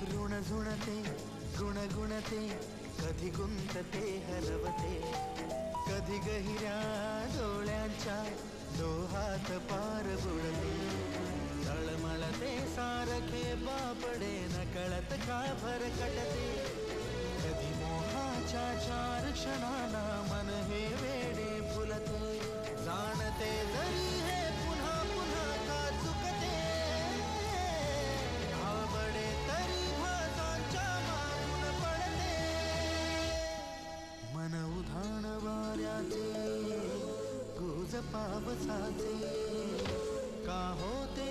झुण झुणते गुणगुणते कधी गुंतते हलवते. कधी गहिऱ्या डोळ्यांच्या डोहात पार बुडते. तळमळते सारखे बापडे नकळत कळत का भरकटते? कधी मोहाच्या चार क्षणाला पावसाचे का होते